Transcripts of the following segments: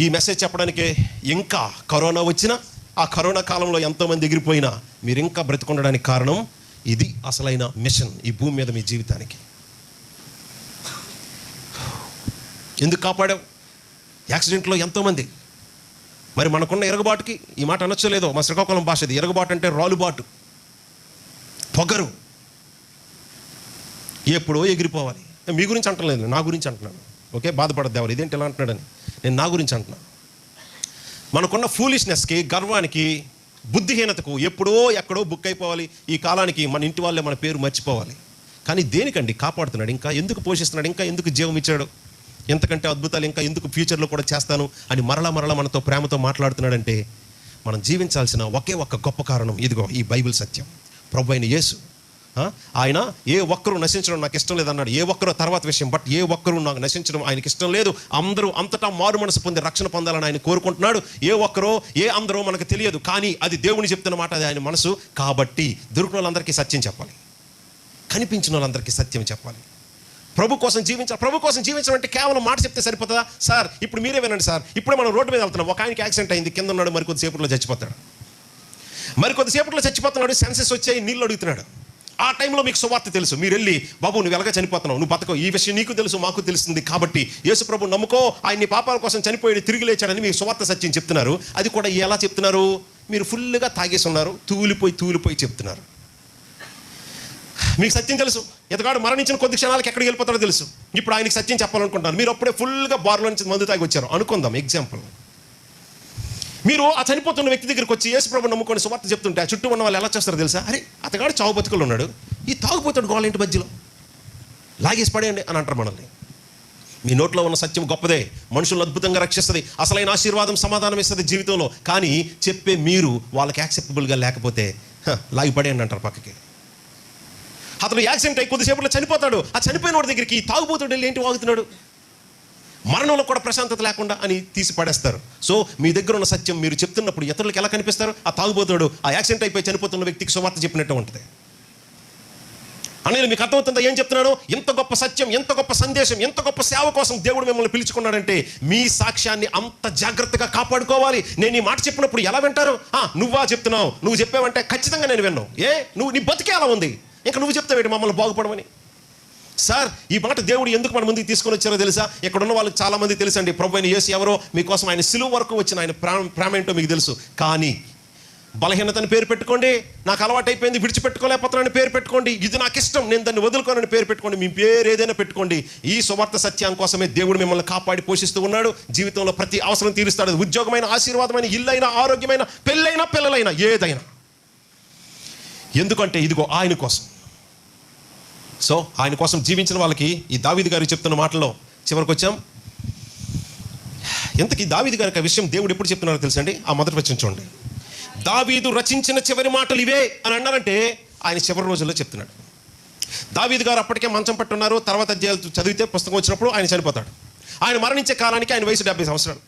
ఈ మెసేజ్ చెప్పడానికి ఇంకా కరోనా వచ్చినా ఆ కరోనా కాలంలో ఎంతోమంది ఎగిరిపోయినా మీరు ఇంకా బ్రతికుండడానికి కారణం ఇది అసలైన మిషన్ ఈ భూమి మీద మీ జీవితానికి. ఎందుకు కాపాడావు? యాక్సిడెంట్లో ఎంతోమంది. మరి మనకున్న ఎరగబాటుకి ఈ మాట అనొచ్చలేదో మా శ్రీకాకుళం భాష ఇది ఎరగబాటు అంటే రాలుబాటు. పొగరు. ఎప్పుడో ఎగిరిపోవాలి. మీ గురించి అంటలేదు నా గురించి అంటున్నాను. ఓకే? బాధపడద్దు ఎవరు ఇదేంటి ఎలా అంటున్నాడని. నేను నా గురించి అంటున్నాను మనకున్న ఫూలిష్నెస్కి గర్వానికి బుద్ధిహీనతకు ఎప్పుడో ఎక్కడో బుక్ అయిపోవాలి. ఈ కాలానికి మన ఇంటి వాళ్ళే మన పేరు మర్చిపోవాలి. కానీ దేనికండి? కాపాడుతున్నాడు ఇంకా? ఎందుకు పోషిస్తున్నాడు? ఇంకా ఎందుకు జీవం ఇచ్చాడు? ఎంతకంటే అద్భుతాలు ఇంకా ఎందుకు ఫ్యూచర్లో కూడా చేస్తాను? అని మరలా మరలా మనతో ప్రేమతో మాట్లాడుతున్నాడంటే మనం జీవించాల్సిన ఒకే ఒక్క గొప్ప కారణం. ఇదిగో ఈ బైబిల్ సత్యం. ప్రభు అయిన యేసు ఆయన ఏ ఒక్కరు నశించడం నాకు ఇష్టం లేదన్నాడు. ఏ ఒక్కరో తర్వాత విషయం బట్ ఏ ఒక్కరు నాకు నశించడం ఆయనకి ఇష్టం లేదు. అందరూ అంతటా మారు మనసు పొంది రక్షణ పొందాలని ఆయన కోరుకుంటున్నాడు. ఏ ఒక్కరో ఏ అందరో మనకు తెలియదు కానీ అది దేవుని చెప్తున్న మాట అది ఆయన మనసు. కాబట్టి దొరికిన వాళ్ళందరికీ సత్యం చెప్పాలి. కనిపించిన వాళ్ళందరికీ సత్యం చెప్పాలి. ప్రభు కోసం జీవించాలి. ప్రభు కోసం జీవించడం అంటే కేవలం మాట చెప్తే సరిపోతుందా? సార్ ఇప్పుడు మీరే వినండి సార్. ఇప్పుడే మనం రోడ్డు మీద వెళ్తున్నాం. ఒక ఆయనకి యాక్సిడెంట్ అయింది. కింద ఉన్నాడు మరికొద్దిసేపట్లో చచ్చిపోతాడు. మరికొద్దిసేపట్లో చచ్చిపోతున్నాడు. సెన్సెస్ వచ్చాయి నీళ్ళు అడుగుతున్నాడు. ఆ టైంలో మీకు సువార్త తెలుసు. మీరు వెళ్ళి బాబు నువ్వు ఎలాగ చనిపోతున్నావు? నువ్వు బతకవు. ఈ విషయం నీకు తెలుసు మాకు తెలుస్తుంది కాబట్టి యేసు ప్రభు నమ్ముకో. ఆయన నీ పాపాల కోసం చనిపోయి తిరిగి లేచాడని మీకు సువార్త సత్యం చెప్తున్నారు. అది కూడా ఎలా చెప్తున్నారు? మీరు ఫుల్గా తాగేసి ఉన్నారు. తూలిపోయి తూలిపోయి చెప్తున్నారు. మీకు సత్యం తెలుసు. ఎతగాడు మరణించిన కొద్ది క్షణాలకి ఎక్కడికి వెళ్ళిపోతాడో తెలుసు. ఇప్పుడు ఆయనకి సత్యం చెప్పాలనుకుంటున్నారు. మీరు అప్పుడే ఫుల్గా బార్లో నుంచి మందు తాగి వచ్చారు. అనుకుందాం ఎగ్జాంపుల్. మీరు ఆ చనిపోతున్న వ్యక్తి దగ్గరికి వచ్చి యేసు ప్రభు నమ్ముకొని సువార్త చెప్తుంటే చుట్టూ ఉన్న వాళ్ళు ఎలా చేస్తారో తెలుసా? అరే అతగాడు చావు బతుకులు ఉన్నాడు. ఈ తాగుపోతాడు గోళ్ళ ఇంటి మధ్యలో? లాగేసి పడేయండి అని అంటారు మనల్ని. మీ నోట్లో ఉన్న సత్యం గొప్పదే. మనుషులను అద్భుతంగా రక్షిస్తుంది. అసలైన ఆశీర్వాదం సమాధానం ఇస్తుంది జీవితంలో. కానీ చెప్పే మీరు వాళ్ళకి యాక్సెప్టబుల్గా లేకపోతే లాగి పడేయండి అంటారు పక్కకి. అతను యాక్సిడెంట్ అయి కొద్దిసేపట్లో చనిపోతాడు. ఆ చనిపోయిన వాడి దగ్గరికి ఈ తాగుబోతుడు వెళ్ళి ఏంటి వాగుతున్నాడు? మరణంలో కూడా ప్రశాంతత లేకుండా అని తీసి పడేస్తారు. సో మీ దగ్గర ఉన్న సత్యం మీరు చెప్తున్నప్పుడు ఇతరులకు ఎలా కనిపిస్తారు? ఆ తాగుబోతాడు ఆ యాక్సిడెంట్ అయిపోయి చనిపోతున్న వ్యక్తికి సువార్త చెప్పినట్టు ఉంటుంది. అనేది మీకు అర్థమవుతుందా ఏం చెప్తున్నాను ఎంత గొప్ప సత్యం ఎంత గొప్ప సందేశం ఎంత గొప్ప సేవ కోసం దేవుడు మిమ్మల్ని పిలుచుకున్నాడంటే మీ సాక్ష్యాన్ని అంత జాగ్రత్తగా కాపాడుకోవాలి. నేను ఈ మాట చెప్పినప్పుడు ఎలా వింటారు? ఆ, నువ్వా చెప్తున్నావు నువ్వు చెప్పావంటే ఖచ్చితంగా నేను విన్నావు. ఏ? నువ్వు నీ బతికే అలా ఉంది. ఇంకా నువ్వు చెప్తావేటి మమ్మల్ని బాగుపడమని? సార్ ఈ మాట దేవుడు ఎందుకు మన ముందుకు తీసుకొని వచ్చారో తెలుసా? ఇక్కడ ఉన్న వాళ్ళకి చాలా మంది తెలుసండి. ప్రభు అయిన యేసు ఎవరో? మీకోసం ఆయన సిలువు వరకు వచ్చిన ఆయన ప్రేమ ప్రేమ ఏంటో మీకు తెలుసు. కానీ బలహీనతని పేరు పెట్టుకోండి. నాకు అలవాటు అయిపోయింది పేరు పెట్టుకోండి. ఇది నాకు ఇష్టం. నేను దాన్ని వదులుకోనని పేరు పెట్టుకోండి. మీ పేరు ఏదైనా పెట్టుకోండి. ఈ సువార్త సత్యం కోసమే దేవుడు మిమ్మల్ని కాపాడి పోషిస్తూ ఉన్నాడు. జీవితంలో ప్రతి అవసరం తీరుస్తాడు. ఉద్యోగమైన ఆశీర్వాదమైన ఇల్లైన ఆరోగ్యమైన పెళ్ళైనా పిల్లలైనా ఏదైనా. ఎందుకంటే ఇదిగో ఆయన కోసం. సో ఆయన కోసం జీవించిన వాళ్ళకి ఈ దావిది గారు చెప్తున్న మాటల్లో చివరికి వచ్చాం ఎంతకీ దావీది గారికి విషయం దేవుడు ఎప్పుడు చెప్తున్నారో తెలుసండి? ఆ మొదటి వచ్చిన చూడండి. దావీదు రచించిన చివరి మాటలు ఇవే అని అన్నారంటే ఆయన చివరి రోజుల్లో చెప్తున్నాడు. దావీదు గారు అప్పటికే మంచం పట్టున్నారు తర్వాత అధ్యాయాలు చదివితే పుస్తకం వచ్చినప్పుడు ఆయన చనిపోతాడు. ఆయన మరణించే కాలానికి ఆయన వయసు డెబ్బై సంవత్సరాలు.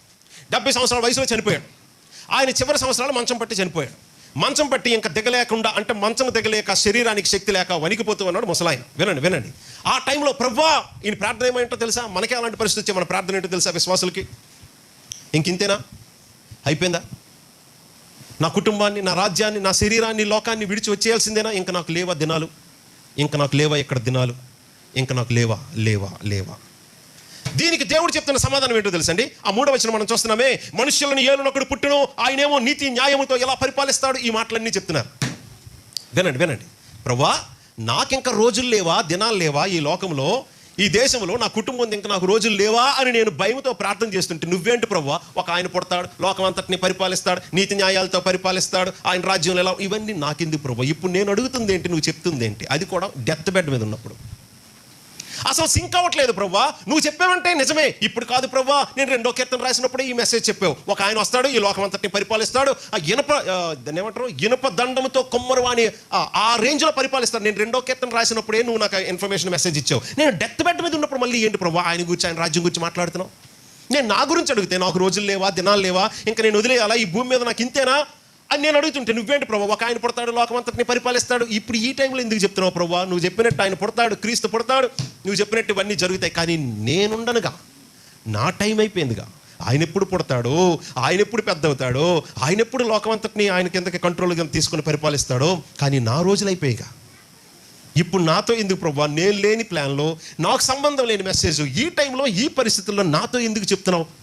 డెబ్బై సంవత్సరాల వయసులో చనిపోయాడు. ఆయన చివరి సంవత్సరాలు మంచం పట్టి చనిపోయాడు. మంచం పట్టి ఇంకా దిగలేకుండా అంటే మంచం దిగలేక శరీరానికి శక్తి లేక వణికిపోతూ ఉన్నాడు ముసలాయన. వినండి వినండి. ఆ టైంలో ప్రవ్వా ఈయన ప్రార్థన ఏమేంటో తెలుసా? మనకే అలాంటి పరిస్థితి వచ్చే మన ప్రార్థన ఏంటో తెలుసా విశ్వాసులకి? ఇంకింతేనా అయిపోయిందా? నా కుటుంబాన్ని నా రాజ్యాన్ని నా శరీరాన్ని లోకాన్ని విడిచి వచ్చేయాల్సిందేనా? ఇంకా నాకు లేవా దినాలు? ఇంకా నాకు లేవా ఇక్కడ దినాలు? ఇంకా నాకు లేవా లేవా లేవా. దీనికి దేవుడు చెప్తున్న సమాధానం ఏంటో తెలుసండి? ఆ మూడవ వచనం మనం చూస్తున్నామే మనుషులను ఏలునొకడు పుట్టును ఆయనేమో నీతి న్యాయముతో ఎలా పరిపాలిస్తాడు? ఈ మాటలన్నీ చెప్తున్నారు. వినండి వినండి. ప్రభా నాకింక రోజులు లేవా దినాలు లేవా ఈ లోకంలో? ఈ దేశంలో నా కుటుంబం ఇంకా నాకు రోజులు లేవా అని నేను భయంతో ప్రార్థన చేస్తుంటే నువ్వేంటి ప్రభా ఒక ఆయన పుడతాడు లోకం అంతటిని పరిపాలిస్తాడు నీతి న్యాయాలతో పరిపాలిస్తాడు ఆయన రాజ్యంలో ఎలా? ఇవన్నీ నాకెందుకు ప్రభా ఇప్పుడు నేను అడుగుతుంది ఏంటి నువ్వు చెప్తుంది ఏంటి అది కూడా డెత్ బెడ్ మీద ఉన్నప్పుడు. అసలు సింక్ అవ్వట్లేదు ప్రవ్వా. నువ్వు చెప్పావంటే నిజమే. ఇప్పుడు కాదు ప్రవ్వా నేను రెండో కీర్తన రాసినప్పుడే ఈ మెసేజ్ చెప్పావు. ఒక ఆయన వస్తాడు ఈ లోకం అంతటిని పరిపాలిస్తాడు. ఆ ఇనప దాన్ని ఏమంటారు? ఇనప దండంతో కొమ్మరు అని ఆ- ఆ రేంజ్లో పరిపాలిస్తాడు. నేను రెండో కీర్తన రాసినప్పుడే నువ్వు నాకు ఇన్ఫర్మేషన్ మెసేజ్ ఇచ్చావు. నేను డెత్ బెడ్ మీద ఉన్నప్పుడు మళ్ళీ ఏంటి ప్రవ్వా? ఆయన గురించి ఆయన రాజ్యం గురించి మాట్లాడుతున్నావు? నేను నా గురించి అడిగితే నాకు రోజులు లేవా దినాలు లేవా? ఇంకా నేను వదిలేయాలా? ఈ భూమి మీద నాకు ఇంతేనా? అని నేను అడుగుతుంటే నువ్వేంటి ప్రభు? ఒక ఆయన పుడతాడు లోకమంతటిని పరిపాలిస్తాడు. ఇప్పుడు ఈ టైంలో ఎందుకు చెప్తున్నావు ప్రభు? నువ్వు చెప్పినట్టు ఆయన పుడతాడు క్రీస్తు పుడతాడు. నువ్వు చెప్పినట్టు ఇవన్నీ జరుగుతాయి. కానీ నేనుండనుగా. నా టైం అయిపోయిందిగా. ఆయన ఎప్పుడు పుడతాడో ఆయన ఎప్పుడు పెద్ద అవుతాడో ఆయన ఎప్పుడు లోకమంతటిని ఆయన కిందకి కంట్రోల్ కింద తీసుకుని పరిపాలిస్తాడో కానీ నా రోజులు అయిపోయిగా ఇప్పుడు నాతో ఎందుకు ప్రభా? నేను లేని ప్లాన్లో నాకు సంబంధం లేని మెసేజ్ ఈ టైంలో ఈ పరిస్థితుల్లో నాతో ఎందుకు చెప్తున్నావు?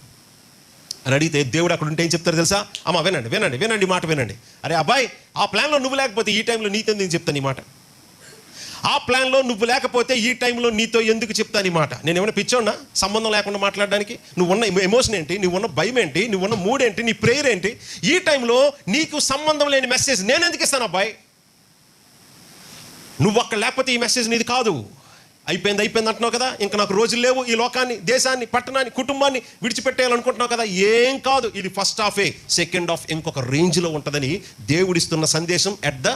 అని అడిగితే దేవుడు అక్కడ ఉంటే ఏం చెప్తారు తెలుసా? అమ్మ వినండి వినండి వినండి మాట వినండి. అరే అబ్బాయి ఆ ప్లాన్లో నువ్వు లేకపోతే ఈ టైంలో నీతో ఎందుకు చెప్తాను ఈ మాట? ఆ ప్లాన్లో నువ్వు లేకపోతే ఈ టైంలో నీతో ఎందుకు చెప్తాను ఈ మాట? నేను ఏమైనా పిచ్చోన్నా సంబంధం లేకుండా మాట్లాడడానికి? నువ్వు ఉన్న ఎమోషన్ ఏంటి? నువ్వు ఉన్న భయం ఏంటి? నువ్వు ఉన్న మూడ్ ఏంటి? నీ ప్రేయర్ ఏంటి? ఈ టైంలో నీకు సంబంధం లేని మెసేజ్ నేను ఎందుకు ఇస్తాను అబ్బాయి? నువ్వు అక్కడ లేకపోతే ఈ మెసేజ్ నీది కాదు. అయిపోయింది అయిపోయింది అంటున్నావు కదా? ఇంకా నాకు రోజులు లేవు ఈ లోకాన్ని దేశాన్ని పట్టణాన్ని కుటుంబాన్ని విడిచిపెట్టేయాలనుకుంటున్నావు కదా? ఏం కాదు ఇది ఫస్ట్ హాఫే సెకండ్ హాఫ్ ఇంకొక రేంజ్లో ఉంటుందని దేవుడిస్తున్న సందేశం at the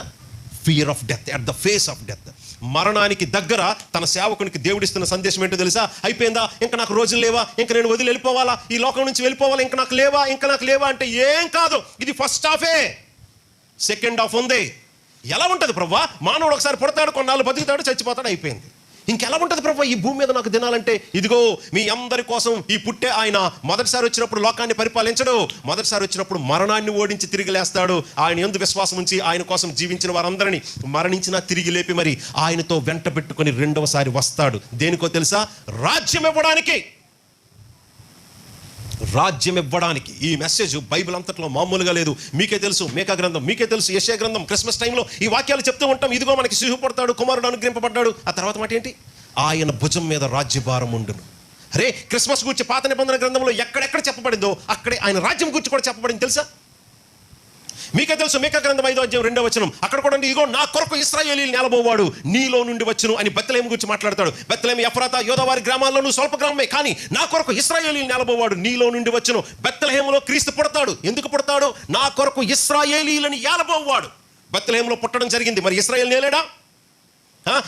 fear of death at the face of death మరణానికి దగ్గర తన సేవకునికి దేవుడిస్తున్న సందేశం ఏంటో తెలుసా? అయిపోయిందా? ఇంకా నాకు రోజులు లేవా? ఇంకా నేను వదిలి వెళ్ళిపోవాలా? ఈ లోకం నుంచి వెళ్ళిపోవాలా? ఇంకా నాకు లేవా? ఇంకా నాకు లేవా అంటే ఏం కాదు ఇది ఫస్ట్ హాఫే సెకండ్ హాఫ్ ఉంది. ఎలా ఉంటుంది ప్రభా మానవుడు ఒకసారి పుడతాడు కొన్నాళ్ళు బతుకుతాడు చచ్చిపోతాడు అయిపోయింది. ఇంకెలా ఉంటుంది ప్రభు ఈ భూమి మీద నాకు తినాలంటే? ఇదిగో మీ అందరి కోసం ఈ పుట్టే ఆయన మొదటిసారి వచ్చినప్పుడు లోకాన్ని పరిపాలించడు. మొదటిసారి వచ్చినప్పుడు మరణాన్ని ఓడించి తిరిగి లేస్తాడు. ఆయన ఎందు విశ్వాసం ఉంచి ఆయన కోసం జీవించిన వారందరినీ మరణించినా తిరిగి లేపి మరి ఆయనతో వెంట పెట్టుకుని రెండవసారి వస్తాడు. దేనికో తెలుసా? రాజ్యం ఇవ్వడానికి. రాజ్యం ఇవ్వడానికి ఈ మెసేజ్ బైబిల్ అంతట్లో మామూలుగా లేదు. మీకే తెలుసు మేకా గ్రంథం మీకే తెలుసు యశే గ్రంథం క్రిస్మస్ టైంలో ఈ వాక్యాలు చెప్తూ ఉంటాం. ఇదిగో మనకి శిశువు పడతాడు కుమారుడు అనుగ్రహింపబడ్డాడు. ఆ తర్వాత మాట ఏంటి? ఆయన భుజం మీద రాజ్యభారం ఉండును. అరే క్రిస్మస్ గురించి పాత నిబంధన గ్రంథంలో ఎక్కడెక్కడ చెప్పబడిందో అక్కడే ఆయన రాజ్యం గురించి కూడా చెప్పబడింది తెలుసా? మీకే తెలుసు మేక గ్రంథం ఐదో అధ్యాయం రెండో వచనం. అక్కడ కూడా ఇగో ఇదిగో నా కొరకు ఇస్రాయేలీ నిలబోవాడు నీలో నుండి వచ్చును అని బెత్తలేమి గురించి మాట్లాడతాడు. బెత్తలేమి ఎఫ్రాత యోధవారి గ్రామాల్లోనూ స్వల్ప గ్రామమే కానీ నా కొరకు ఇస్రాయేలీ నిలబోవాడు నీలో నుండి వచ్చును. బెత్తలహేములో క్రీస్తు పుడతాడు. ఎందుకు పుడతాడు? నా కొరకు ఇస్రాయేలీలని ఏలబోవాడు. బెత్తలహేములో పుట్టడం జరిగింది. మరి ఇస్రాయేల్ నేలేడా?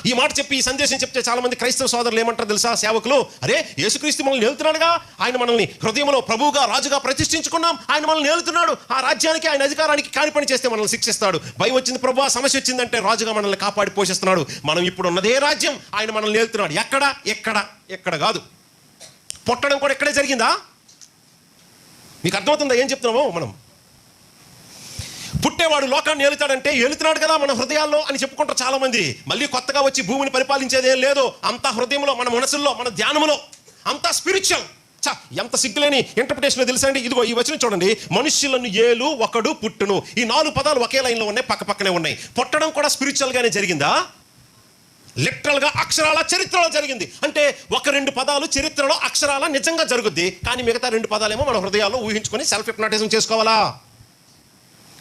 ఈ మాట చెప్పి ఈ సందేశం చెప్తే చాలా మంది క్రైస్తవ సోదరులు ఏమంటారు తెలుసా? సేవకులు అరే యేసుక్రీస్తు మనల్ని నేలుతున్నాడుగా ఆయన మనల్ని హృదయంలో ప్రభువుగా రాజుగా ప్రతిష్ఠించుకున్నాం. ఆయన మనల్ని నేలుతున్నాడు ఆ రాజ్యానికి ఆయన అధికారానికి కాని పని చేస్తే మనల్ని శిక్షిస్తాడు. భయం వచ్చింది ప్రభు సమస్య వచ్చిందంటే రాజుగా మనల్ని కాపాడి పోషిస్తున్నాడు. మనం ఇప్పుడు ఉన్నదే రాజ్యం. ఆయన మనల్ని నేలుతున్నాడు ఎక్కడ? ఎక్కడ? ఎక్కడ కాదు. పుట్టడం కూడా ఎక్కడే జరిగిందా? మీకు అర్థమవుతుందా? ఏం చెప్తున్నామో మనం? పుట్టేవాడు లోకాన్ని ఏలుతాడంటే ఏలుతున్నాడు కదా మన హృదయాల్లో అని చెప్పుకుంటారు చాలామంది. మళ్ళీ కొత్తగా వచ్చి భూమిని పరిపాలించేది ఏం లేదు. అంతా హృదయంలో మన మనసుల్లో మన ధ్యానములో. అంతా స్పిరిచువల్ చా ఎంత సిగ్గులేని ఇంటర్ప్రిటేషన్ తెలుసండి? ఇదిగో ఈ వచనం చూడండి. మనుష్యులను ఏలు ఒకడు పుట్టును. ఈ నాలుగు పదాలు ఒకే లైన్లో ఉన్నాయి పక్క పక్కనే ఉన్నాయి. పుట్టడం కూడా స్పిరిచువల్ గానే జరిగిందా? లిటరల్గా అక్షరాల చరిత్రలో జరిగింది. అంటే ఒక రెండు పదాలు చరిత్రలో అక్షరాల నిజంగా జరుగుద్ది. కానీ మిగతా రెండు పదాలేమో మన హృదయాల్లో ఊహించుకొని సెల్ఫ్ హిప్నాటిజం చేసుకోవాలా?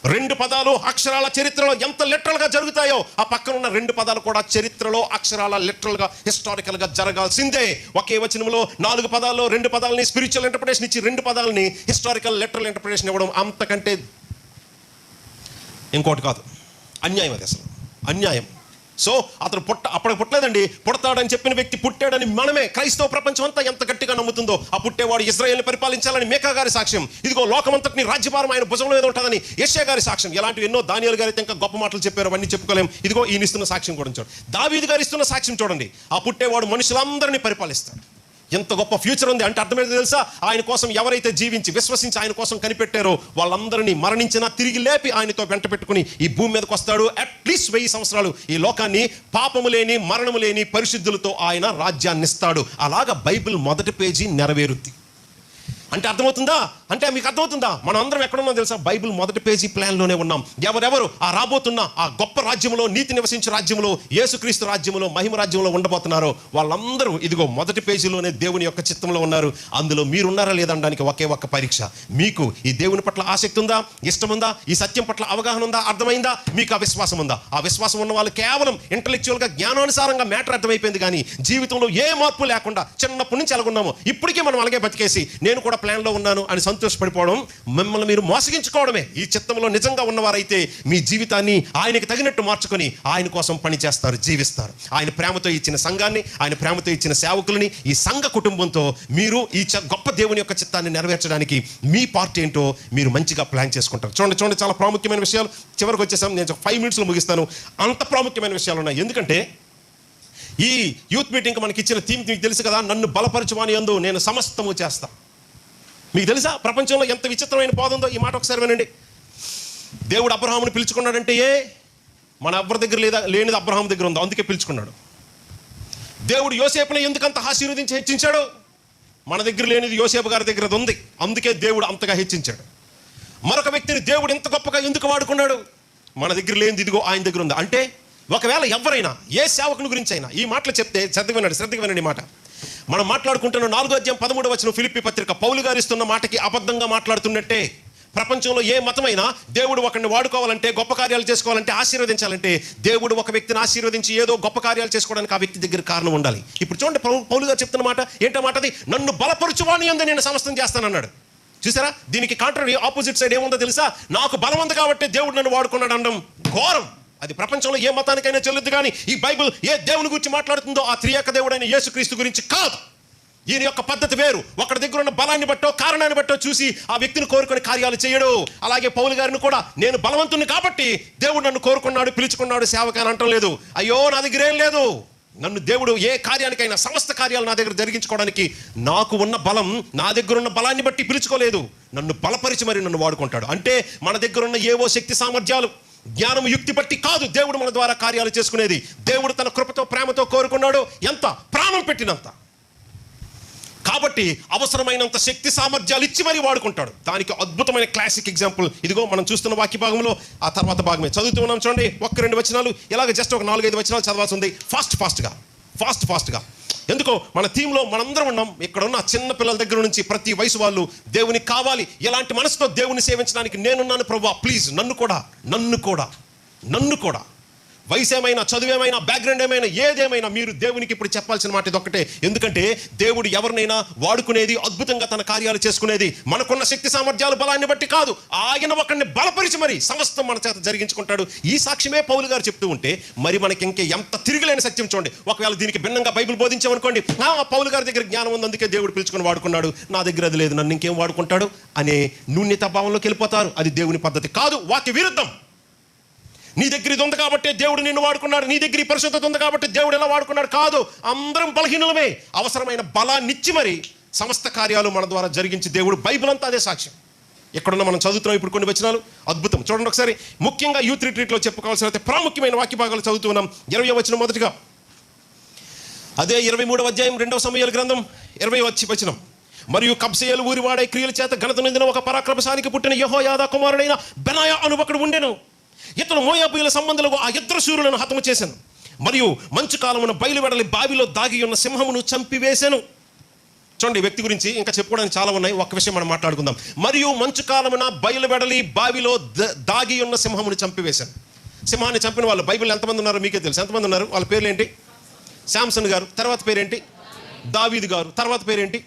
రెండు పదాలు అక్షరాల చరిత్రలో ఎంత లెటర్లుగా జరుగుతాయో ఆ పక్కన ఉన్న రెండు పదాలు కూడా చరిత్రలో అక్షరాల లెటర్లుగా హిస్టారికల్గా జరగాల్సిందే. ఒకే వచనంలో నాలుగు పదాల్లో రెండు పదాలని స్పిరిచువల్ ఇంటర్ప్రిటేషన్ ఇచ్చి రెండు పదాలని హిస్టారికల్ లిటరల్ ఇంటర్ప్రిటేషన్ ఇవ్వడం అంతకంటే ఇంకోటి కాదు. అన్యాయం అది అసలు. అన్యాయం. సో అతను పుట్ట అప్పటికి పుట్టలేదండి. పుడతాడని చెప్పిన వ్యక్తి పుట్టాడని మనమే క్రైస్తవ ప్రపంచం అంతా ఎంత గట్టిగా నమ్ముతుందో ఆ పుట్టేవాడు ఇజ్రాయల్ని పరిపాలించాలని మేకా గారి సాక్ష్యం. ఇదిగో లోకమంతటిని రాజ్యభారం ఆయన భుజం మీద ఉంటుందని యశ్యా గారి సాక్ష్యం. ఇలాంటివి ఎన్నో దానియాలు గారి ఇంకా గొప్ప మాటలు చెప్పారు అవన్నీ చెప్పుకోలేం. ఇదిగో ఈయన ఇస్తున్న సాక్ష్యం కూడా చూడండి. దావీది గారు ఇస్తున్న సాక్ష్యం చూడండి. ఆ పుట్టేవాడు మనుషులందరినీ పరిపాలిస్తాడు. ఎంత గొప్ప ఫ్యూచర్ ఉంది అంటే అర్థమైంది తెలుసా? ఆయన కోసం ఎవరైతే జీవించి విశ్వసించి ఆయన కోసం కనిపెట్టారో వాళ్ళందరినీ మరణించినా తిరిగి లేపి ఆయనతో వెంట పెట్టుకుని ఈ భూమి మీదకి వస్తాడు. అట్లీస్ట్ వెయ్యి సంవత్సరాలు ఈ లోకాన్ని పాపము లేని మరణము లేని పరిశుద్ధులతో ఆయన రాజ్యాన్నిస్తాడు అలాగ అలాగా బైబిల్ మొదటి పేజీ నెరవేరుద్ది. అంటే అర్థమవుతుందా? అంటే మీకు అర్థమవుతుందా? మనం అందరం ఎక్కడున్నాం తెలుసా? బైబిల్ మొదటి పేజీ ప్లాన్లోనే ఉన్నాం. ఎవరెవరు ఆ రాబోతున్న ఆ గొప్ప రాజ్యంలో నీతి నివసించే రాజ్యంలో యేసుక్రీస్తు రాజ్యంలో మహిమ రాజ్యంలో ఉండబోతున్నారో వాళ్ళందరూ ఇదిగో మొదటి పేజీలోనే దేవుని యొక్క చిత్తంలో ఉన్నారు. అందులో మీరున్నారా లేదనడానికి ఒకే ఒక్క పరీక్ష. మీకు ఈ దేవుని పట్ల ఆసక్తి ఉందా? ఇష్టం ఉందా? ఈ సత్యం పట్ల అవగాహన ఉందా? అర్థమైందా? మీకు ఆ విశ్వాసం ఉందా? ఆ విశ్వాసం ఉన్న వాళ్ళు కేవలం ఇంటలెక్చువల్గా జ్ఞానానుసారంగా మ్యాటర్ అర్థమైపోయింది కానీ జీవితంలో ఏ మార్పు లేకుండా చిన్నప్పటి నుంచి ఎలాగున్నామో ఇప్పటికీ మనం అలాగే బతికేసి నేను కూడా ప్లాన్లో ఉన్నాను అని సంతోషపడిపోవడం మిమ్మల్ని మీరు మోసగించుకోవడమే. ఈ చిత్తంలో నిజంగా ఉన్నవారైతే మీ జీవితాన్ని ఆయనకి తగినట్టు మార్చుకొని ఆయన కోసం పని చేస్తారు జీవిస్తారు. ఆయన ప్రేమతో ఇచ్చిన సంఘాన్ని ఆయన ప్రేమతో ఇచ్చిన సేవకులని ఈ సంఘ కుటుంబంతో మీరు ఈ చ- గొప్ప దేవుని యొక్క చిత్తాన్ని నెరవేర్చడానికి మీ పార్ట్ ఏంటో మీరు మంచిగా ప్లాన్ చేసుకుంటారు. చూడండి చూడండి చాలా ప్రాముఖ్యమైన విషయాలు. చివరికి వచ్చేసాం నేను ఫైవ్ మినిట్స్లో ముగిస్తాను. అంత ప్రాముఖ్యమైన విషయాలు ఉన్నాయి. ఎందుకంటే ఈ యూత్ మీటింగ్ మనకి ఇచ్చిన థీమ్ మీకు తెలుసు కదా నన్ను బలపరచువాని అందు నేను సమస్తము చేస్తా. మీకు తెలుసా? ప్రపంచంలో ఎంత విచిత్రమైన పోదుందో ఈ మాట ఒకసారి వినండి. దేవుడు అబ్రహాముని పిలుచుకున్నాడంటే ఏ? మన ఎవరి దగ్గర లేదా లేనిది అబ్రహాం దగ్గర ఉందో. అందుకే పిలుచుకున్నాడు. దేవుడు యోసేపుని ఎందుకంత ఆశీర్వదించి హెచ్చించాడు? మన దగ్గర లేనిది యోసేపు గారి దగ్గర ఉంది. అందుకే దేవుడు అంతగా హెచ్చించాడు. మరొక వ్యక్తిని దేవుడు ఇంత గొప్పగా ఎందుకు వాడుకున్నాడు? మన దగ్గర లేనిది ఇదిగో ఆయన దగ్గర ఉంది. అంటే ఒకవేళ ఎవరైనా ఏ సేవకుని గురించి అయినా ఈ మాటలు చెప్తే శ్రద్ధ వినండి శ్రద్ధగా వినండి ఈ మాట. మనం మాట్లాడుకుంటున్న నాలుగో అధ్యాయం పదమూడు వచ్చిన ఫిలిప్పి పత్రిక పౌలు గారు ఇస్తున్న మాటకి అబద్ధంగా మాట్లాడుతున్నట్టే ప్రపంచంలో ఏ మతమైనా దేవుడు ఒకరిని వాడుకోవాలంటే గొప్ప కార్యాలు చేసుకోవాలంటే ఆశీర్వదించాలంటే దేవుడు ఒక వ్యక్తిని ఆశీర్వదించి ఏదో గొప్ప కార్యాలు చేసుకోవడానికి ఆ వ్యక్తి దగ్గర కారణం ఉండాలి. ఇప్పుడు చూడండి పౌలు గారు చెప్తున్న మాట ఏంటో మాటది? నన్ను బలపరచువాణి అందు నేను సమస్తం చేస్తానన్నాడు. చూసారా? దీనికి కాంట్రరీ ఆపోజిట్ సైడ్ ఏముందో తెలుసా? నాకు బలం ఉంది కాబట్టి దేవుడు నన్ను వాడుకున్నాడు అనడం ఘోరం. అది ప్రపంచంలో ఏ మతానికైనా చెల్లదు కానీ ఈ బైబిల్ ఏ దేవుని గురించి మాట్లాడుతుందో ఆ త్రియక దేవుడైన యేసుక్రీస్తు గురించి కాదు. ఈయన యొక్క పద్ధతి వేరు. ఒకరి దగ్గర ఉన్న బలాన్ని బట్టో కారణాన్ని బట్టో చూసి ఆ వ్యక్తిని కోరుకొని కార్యాలు చేయడు. అలాగే పౌలు గారిని కూడా నేను బలవంతుని కాబట్టి దేవుడు నన్ను కోరుకున్నాడు పిలుచుకున్నాడు సేవకి అని అంటం లేదు. అయ్యో నా దగ్గర ఏం లేదు. నన్ను దేవుడు ఏ కార్యానికైనా సమస్త కార్యాలు నా దగ్గర జరిగించుకోవడానికి నాకు ఉన్న బలం నా దగ్గర ఉన్న బలాన్ని బట్టి పిలుచుకోలేదు. నన్ను బలపరిచి మరి నన్ను వాడుకుంటాడు. అంటే మన దగ్గర ఉన్న ఏవో శక్తి సామర్థ్యాలు జ్ఞానం యుక్తి బట్టి కాదు. దేవుడు మన ద్వారా కార్యాలు చేసుకునేది. దేవుడు తన కృపతో ప్రేమతో కోరుకున్నాడు. ఎంత? ప్రాణం పెట్టినంత. కాబట్టి అవసరమైనంత శక్తి సామర్థ్యాలు ఇచ్చి మరీ వాడుకుంటాడు. దానికి అద్భుతమైన క్లాసిక్ ఎగ్జాంపుల్ ఇదిగో మనం చూస్తున్న వాక్య భాగంలో ఆ తర్వాత భాగమే. చదువుతూ ఉన్నాం చూడండి. ఒక్క రెండు వచనాలు. ఇలాగ జస్ట్ ఒక నాలుగైదు వచనాలు చదవాల్సి ఉంది. ఫాస్ట్ ఫాస్ట్గా ఫాస్ట్ ఫాస్ట్గా. ఎందుకో మన థీమ్లో మనందరం ఉన్నాం. ఇక్కడ ఉన్న చిన్న పిల్లల దగ్గర నుంచి ప్రతి వయసు వాళ్ళు దేవుని కావాలి. ఎలాంటి మనసుతో దేవుని సేవించడానికి నేనున్నాను ప్రభా. ప్లీజ్ నన్ను కూడా నన్ను కూడా నన్ను కూడా. వయసు ఏమైనా చదువేమైనా బ్యాక్గ్రౌండ్ ఏమైనా ఏదేమైనా మీరు దేవునికి ఇప్పుడు చెప్పాల్సిన మాట ఇది ఒకటే ఎందుకంటే దేవుడు ఎవరినైనా వాడుకునేది అద్భుతంగా తన కార్యాలు చేసుకునేది మనకున్న శక్తి సామర్థ్యాలు బలాన్ని బట్టి కాదు. ఆయన ఒకరిని బలపరిచి మరి సమస్తం మన చేత జరిగించుకుంటాడు. ఈ సాక్ష్యమే పౌలు గారు చెప్తూ ఉంటే మరి మనకి ఇంకే ఎంత తిరిగిలేని సత్యం చూడండి. ఒకవేళ దీనికి భిన్నంగా బైబిల్ బోధించామనుకోండి "ఆ, పౌలు గారి దగ్గర జ్ఞానం ఉంది అందుకే దేవుడు పిలుచుకొని వాడుకున్నాడు. నా దగ్గర అది లేదు నన్ను ఇంకేం వాడుకుంటాడు? అనే నూన్యత భావంలోకి వెళ్ళిపోతారు. అది దేవుని పద్ధతి కాదు. వాకి విరుద్ధం. నీ దగ్గర ఇది ఉంది కాబట్టి దేవుడు నిన్ను వాడుకున్నాడు. నీ దగ్గర ఈ పరిశుద్ధత ఉంది కాబట్టి దేవుడు ఎలా వాడుకున్నాడు? కాదు అందరం బలహీనులమే. అవసరమైన బలాన్నిచ్చి మరి సమస్త కార్యాలు మన ద్వారా జరిగించి దేవుడు బైబిల్ అంతా అదే సాక్ష్యం. ఎక్కడున్న మనం చదువుతున్నాం ఇప్పుడు కొన్ని వచనాలు. అద్భుతం. చూడండి ఒకసారి. ముఖ్యంగా యూత్ రిట్రీట్లో చెప్పుకోవాల్సిన అయితే ప్రాముఖ్యమైన వాక్య భాగాలు చదువుతున్నాం ఇరవై వచ్చిన మొదటిగా. అదే ఇరవై మూడవ అధ్యాయం రెండవ సమయాల గ్రంథం ఇరవై వచ్చి వచనం. మరియు కబ్సేయలు ఊరి వాడే క్రియల చేత ఘనత నిందిన ఒక పరాక్రమశానికి పుట్టిన యహోయాద కుమారుడైన బెనాయ అను ఒకడు ఉండెను. ఇతను మోయాబుల సంబంధులకు ఆ ఇద్దరు శూరులను హతము చేశాను. మరియు మంచు కాలమున బయలువెడలి బావిలో దాగి ఉన్న సింహమును చంపివేశాను. చూడండి వ్యక్తి గురించి ఇంకా చెప్పుకోవడానికి చాలా ఉన్నాయి. ఒక్క విషయం మనం మాట్లాడుకుందాం. మరియు మంచు కాలమున బయలువెడలి బావిలో దాగి ఉన్న సింహమును చంపివేశాను. సింహాన్ని చంపిన వాళ్ళు బైబిల్ ఎంతమంది ఉన్నారో మీకే తెలుసు. ఎంతమంది ఉన్నారు? వాళ్ళ పేర్లు ఏంటి శాంసన్ గారు. తర్వాత పేరేంటి? దావీద్ గారు. తర్వాత పేరేంటి?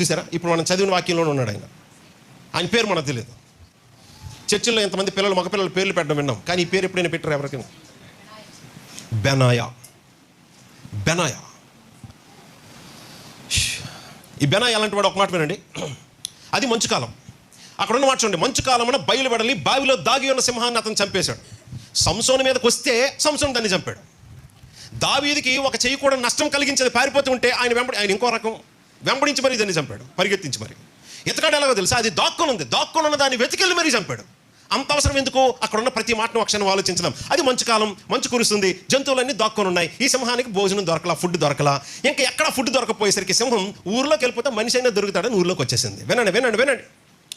చూసారా? ఇప్పుడు మనం చదివిన వాక్యంలోనే ఉన్నాడు ఆయన. ఆయన పేరు మనకు తెలియదు చర్చిల్లో ఎంతమంది పిల్లలు మగపిల్లల పేర్లు పెట్టడం విన్నాం. కానీ ఈ పేరు ఎప్పుడైనా పెట్టారు ఎవరికైనా బెనాయా. బెనాయా. ఈ బెనాయా అలాంటి వాడు ఒక మాట వినండి. అది మంచు కాలం. అక్కడ ఉన్న మాట చూడండి. మంచు కాలమున బయలువెడలి బావిలో దాగి ఉన్న సింహాన్ని అతను చంపేశాడు. సంసోని మీదకి వస్తే సంసోన్ దాన్ని చంపాడు. దావీదికి ఒక చెయ్యి కూడా నష్టం కలిగించేది పారిపోతూ ఉంటే ఆయన వెంబడి ఆయన ఇంకో రకం. వెంబడించి మరీ దాన్ని చంపాడు. పరిగెత్తించి మరి. ఎతకాడు ఎలాగో తెలుసా? అది దాక్కుని ఉంది దాక్కుని ఉన్న దాన్ని వెతికెళ్ళి మరీ చంపాడు. అంత అవసరం ఎందుకు? అక్కడ ఉన్న ప్రతి మాటను ఒక క్షణం ఆలోచించడం. అది మంచు కాలం మంచు కురుస్తుంది. జంతువులన్నీ దాక్కొని ఉన్నాయి ఈ సింహానికి భోజనం దొరకలా ఫుడ్ దొరకలా. ఇంకా ఎక్కడ ఫుడ్ దొరకపోయేసరికి సింహం ఊర్లోకి వెళ్ళిపోతే మనిషి అయినా దొరుకుతాడని ఊర్లోకి వచ్చేసింది. వినండి వినండి వినండి.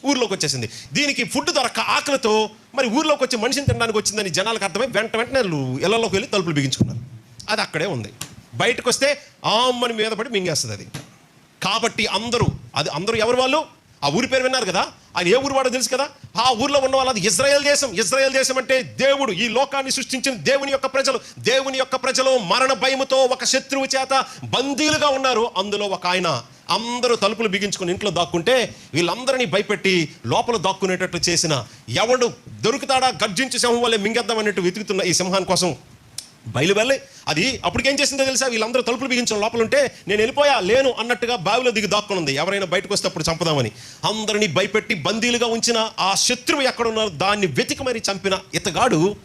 ఊర్లోకి వచ్చేసింది. దీనికి ఫుడ్ దొరక ఆకలితో మరి ఊర్లోకి వచ్చి మనిషిని తినడానికి వచ్చిందని జనాలకు అర్థమై వెంట వెంటనే ఇళ్ళలోకి వెళ్ళి తలుపులు బిగించుకున్నారు. అది అక్కడే ఉంది. బయటకు వస్తే ఆమ్మని మీద పడి మింగేస్తుంది అది. కాబట్టి అందరూ అది అందరూ ఎవరు వాళ్ళు? ఆ ఊరి పేరు విన్నారు కదా? ఆయన ఏ ఊరు వాడో తెలుసు కదా? ఆ ఊర్లో ఉన్న వాళ్ళది ఇజ్రాయెల్ దేశం ఇజ్రాయెల్ దేశం అంటే దేవుడు. ఈ లోకాన్ని సృష్టించిన దేవుని యొక్క ప్రజలు. దేవుని యొక్క ప్రజలు మరణ భయముతో ఒక శత్రువు చేత బందీలుగా ఉన్నారు. అందులో ఒక ఆయన. అందరూ తలుపులు బిగించుకుని ఇంట్లో దాక్కుంటే వీళ్ళందరినీ భయపెట్టి లోపల దాక్కునేటట్లు చేసిన ఎవడు దొరుకుతాడా? గర్జించి సింహం వల్లే మింగేద్దాం అన్నట్టు వెతుకుతున్న ఈ సింహాని కోసం బయలువెళ్ళి అది అప్పటికేం చేసిందో తెలుసా? వీళ్ళందరూ తలుపులు బిగించిన లోపల ఉంటే నేను వెళ్ళిపోయా లేను అన్నట్టుగా బావిలో దిగి దాక్కుని ఉంది ఎవరైనా బయటకు వస్తే అప్పుడు చంపదామని. అందరినీ భయపెట్టి బందీలుగా ఉంచిన ఆ శత్రువు ఎక్కడున్నారో దాన్ని వెతికి మరి చంపిన ఇతగాడు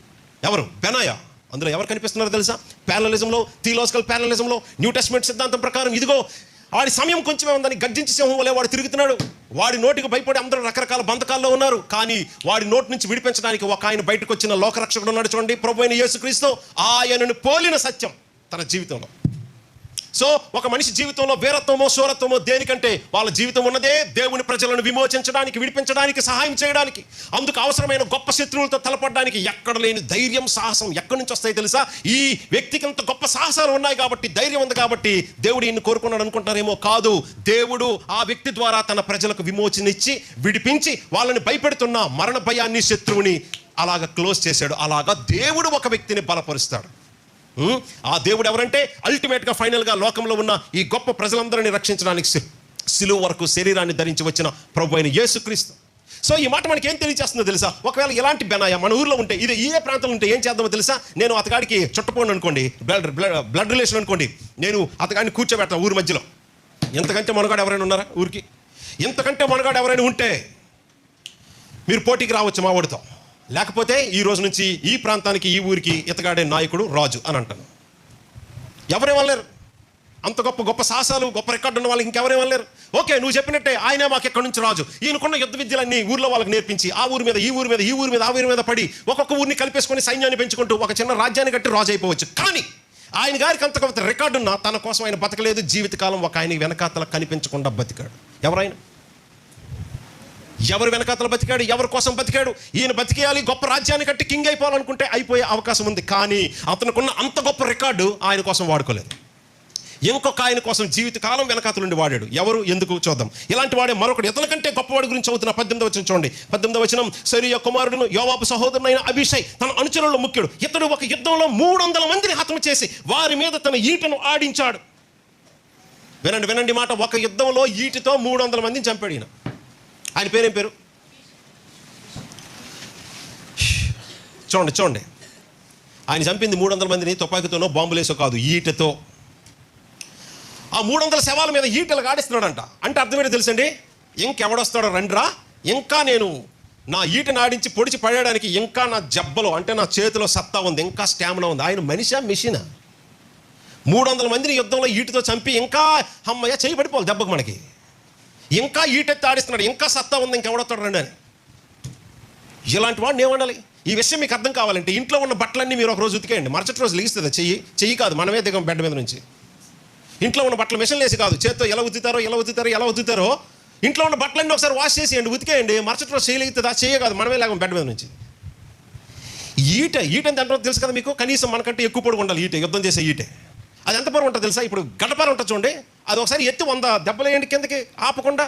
ఎవరు? బెనాయా అందులో ఎవరు కనిపిస్తున్నారో తెలుసా? ప్యానలిజంలో థియోలాజికల్ ప్యానలిజంలో న్యూ టెస్ట్మెంట్ సిద్ధాంతం ప్రకారం ఇదిగో వాడి సమయం కొంచెమే ఉందని గర్జించి సింహం వలె వాడు తిరుగుతున్నాడు. వాడి నోటికి భయపడి అందరూ రకరకాల బంధకాల్లో ఉన్నారు. కానీ వాడి నోటి నుంచి విడిపించడానికి ఒక ఆయన బయటకు వచ్చిన లోకరక్షకుడు ఉన్నాడు చూడండి. ప్రభు అయిన యేసుక్రీస్తు ఆయనను పోలిన సత్యం తన జీవితంలో. సో ఒక మనిషి జీవితంలో వీరత్వమో శూరత్వమో దేనికంటే వాళ్ళ జీవితం ఉన్నదే దేవుని ప్రజలను విమోచించడానికి విడిపించడానికి సహాయం చేయడానికి. అందుకు అవసరమైన గొప్ప శత్రువులతో తలపడడానికి ఎక్కడ లేని ధైర్యం సాహసం ఎక్కడి నుంచి వస్తాయి తెలుసా? ఈ వ్యక్తికి అంత గొప్ప సాహసాలు ఉన్నాయి కాబట్టి ధైర్యం ఉంది కాబట్టి దేవుడు ఈయన్ని కోరుకున్నాడు అనుకుంటారేమో కాదు. దేవుడు ఆ వ్యక్తి ద్వారా తన ప్రజలకు విమోచనిచ్చి విడిపించి వాళ్ళని భయపెడుతున్న మరణ భయాన్ని శత్రువుని అలాగ క్లోజ్ చేశాడు. అలాగా దేవుడు ఒక వ్యక్తిని బలపరుస్తాడు. ఆ దేవుడు ఎవరంటే అల్టిమేట్గా ఫైనల్గా లోకంలో ఉన్న ఈ గొప్ప ప్రజలందరినీ రక్షించడానికి సి- సిలువ వరకు శరీరాన్ని ధరించి వచ్చిన ప్రభు అయిన యేసుక్రీస్తు. సో ఈ మాట మనకి ఏం తెలియజేస్తుందో తెలుసా? ఒకవేళ ఇలాంటి బెనాయ మన ఊర్లో ఉంటే ఇది ఏ ప్రాంతంలో ఉంటే ఏం చేద్దామో తెలుసా? నేను అతగాడికి చుట్టపోను అనుకోండి బ్లడ్ బ్లడ్ రిలేషన్ అనుకోండి నేను అతగాడిని కూర్చోబెడతాను ఊరి మధ్యలో. ఎంతకంటే మనగాడు ఎవరైనా ఉన్నారా ఊరికి? ఎంతకంటే మనగాడు ఎవరైనా ఉంటే మీరు పోటీకి రావచ్చు మా వాడితో లేకపోతే ఈ రోజు నుంచి ఈ ప్రాంతానికి ఈ ఊరికి ఇతగాడే నాయకుడు రాజు అని అంటాను ఎవరే అంత గొప్ప గొప్ప సాహసాలు గొప్ప రికార్డు ఉన్న వాళ్ళకి ఇంకెవరే ఓకే నువ్వు చెప్పినట్టే ఆయనే మాకు ఎక్కడి నుంచి రాజు. ఈయనకున్న యుద్ధ విద్యలన్నీ ఊర్లో వాళ్ళకి నేర్పించి ఆ ఊరి మీద ఈ ఊరి మీద ఈ ఊరి మీద ఆ ఊరి మీద పడి ఒక్కొక్క ఊరిని కలిపేసుకొని సైన్యాన్ని పెంచుకుంటూ ఒక చిన్న రాజ్యాన్ని కట్టి రాజు అయిపోవచ్చు. కానీ ఆయన గారికి అంత గొప్ప రికార్డున్నా తన కోసం ఆయన బతకలేదు. జీవితకాలం ఒక ఆయన వెనకాతల కనిపించకుండా బతికాడు. ఎవరైనా? ఎవరు వెనకాతల బతికాడు ఎవరి కోసం బతికాడు? ఈయన బతికేయాలి గొప్ప రాజ్యాన్ని కట్టి కింగ్ అయిపోవాలనుకుంటే అయిపోయే అవకాశం ఉంది. కానీ అతనుకున్న అంత గొప్ప రికార్డు ఆయన కోసం వాడుకోలేదు. ఇంకొక ఆయన కోసం జీవితకాలం వెనకాతల నుండి వాడాడు. ఎవరు? ఎందుకు? చూద్దాం. ఇలాంటి వాడే మరొకడు. ఇతనికంటే గొప్పవాడి గురించి చదువుతున్న పద్దెనిమిది వచ్చిన చూడండి. పద్దెనిమిది వచనం సరియా కుమారుడును యోవాపు సహోదరునైన అభిషయ్ తన అనుచరుల్లో ముఖ్యుడు. ఇతడు ఒక యుద్ధంలో మూడు వందల మందిని హతం చేసి వారి మీద తన ఈటను ఆడించాడు. వినండి వినండి మాట. ఒక యుద్ధంలో ఈటితో మూడు వందల మందిని చంపాడు ఈయన. ఆయన పేరేం పేరు? చూడండి చూడండి. ఆయన చంపింది మూడు వందల మందిని తుపాకీతోనో బాంబులేసో కాదు ఈటతో. ఆ మూడు వందల శవాల మీద ఈటలు ఆడిస్తున్నాడంట అంటే అర్థమేంటో తెలుసండి? ఇంకెవడొస్తాడో రండిరా? ఇంకా నేను నా ఈటను ఆడించి పొడిచి పడేయడానికి ఇంకా నా జబ్బలో అంటే నా చేతిలో సత్తా ఉంది ఇంకా స్టామినా ఉంది. ఆయన మనిషా మిషనా? మూడు వందల మందిని యుద్ధంలో ఈటితో చంపి ఇంకా అమ్మయ్య చేయి పడిపోవాలి దెబ్బకు మనకి. ఇంకా ఈటెత్తి ఆడిస్తున్నాడు ఇంకా సత్తా ఉంది ఇంకెవడొస్తాడు రండి అని. ఇలాంటి వాడిని ఏమనాలి ఈ విషయం మీకు అర్థం కావాలంటే ఇంట్లో ఉన్న బట్టలన్నీ మీరు ఒక రోజు ఉతికేయండి. మరుసటి రోజు లిగిస్తుంది చెయ్యి చెయ్యి కాదు మనమే దిగం బెడ్ మీద నుంచి. ఇంట్లో ఉన్న బట్టలు మిషన్ వేసి కాదు చేత్తో ఎలా ఉతుతారో ఎలా ఉతుతారో ఎలా ఉతుతారో ఇంట్లో ఉన్న బట్టలన్నీ ఒకసారి వాష్ చేసేయండి ఉతికేయండి మరుసటి రోజు చేయలేగుతుందా చేయ కాదు మనమే లేకం బెడ్ మీద నుంచి. ఈట ఈట ఎంత అంటారో తెలుసు కదా మీకు? కనీసం మనకంటే ఎక్కువ పొడుగు ఉండాలి ఈట యుద్ధం చేసే ఈటే. అది ఎంత పొడవు ఉంటుంది తెలుసా? ఇప్పుడు గడపార ఉంటుంది చూడండి. అది ఒకసారి ఎత్తి వంద దెబ్బలేయండి కిందకి ఆపకుండా.